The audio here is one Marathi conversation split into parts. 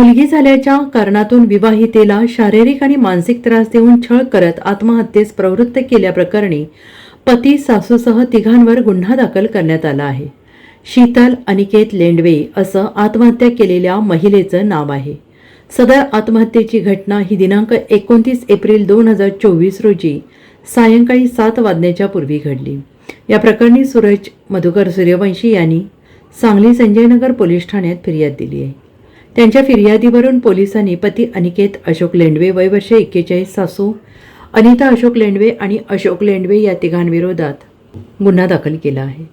मुलगी झाल्याच्या कारणातून विवाहितेला शारीरिक आणि मानसिक त्रास देऊन छळ करत आत्महत्येस प्रवृत्त केल्याप्रकरणी पती सासूसह तिघांवर गुन्हा दाखल करण्यात आला आहे. शीतल अनिकेत लेंडवे असं आत्महत्या केलेल्या महिलेचं नाव आहे. सदर आत्महत्येची घटना ही दिनांक एकोणतीस एप्रिल दोन हजार चोवीस रोजी सायंकाळी सात वाजण्याच्या पूर्वी घडली. या प्रकरणी सूरज मधुकर सूर्यवंशी यांनी सांगली संजयनगर पोलीस ठाण्यात फिर्याद दिली आहे. त्यांच्या फिर्यादीवरून पोलिसांनी पती अनिकेत अशोक लेंडवे वय वर्ष एक्केचाळीस सासू अनिता अशोक लेंडवे आणि अशोक लेंडवे या तिघांविरोधात गुन्हा दाखल केला आहे.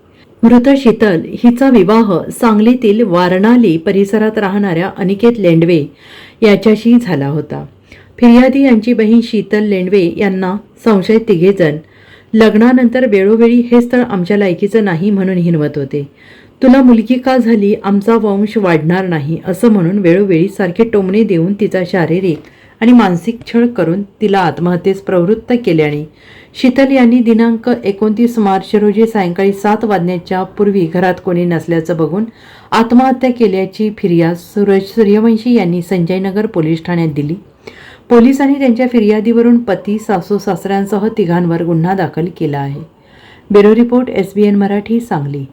मृत शीतल हिचा विवाह सांगलीतील वारणाली परिसरात राहणाऱ्या अनिकेत लेंडवे याच्याशी झाला होता. फिर्यादी यांची बहीण शीतल लेंडवे यांना संशयित तिघेजण लग्नानंतर वेळोवेळी हे स्थळ आमच्या लायकीचं नाही म्हणून हिनवत होते. तुला मुलगी का झाली? आमचा वंश वाढणार नाही असं म्हणून वेळोवेळी सारखे टोमणे देऊन तिचा शारीरिक आणि मानसिक छळ करून तिला आत्महत्येस प्रवृत्त केल्याने. शीतल यांनी दिनांक एकोणतीस मार्च रोजी सायंकाळी सात वाजण्याच्या पूर्वी घरात कोणी नसल्याचं बघून आत्महत्या केल्याची फिर्याद सूरज सूर्यवंशी यांनी संजयनगर पोलीस ठाण्यात दिली. पोलिसांनी त्यांच्या फिर्यादीवरून पती सासू सासऱ्यांसह तिघांवर गुन्हा दाखल केला आहे. Bureau report S B N Marathi Sangli.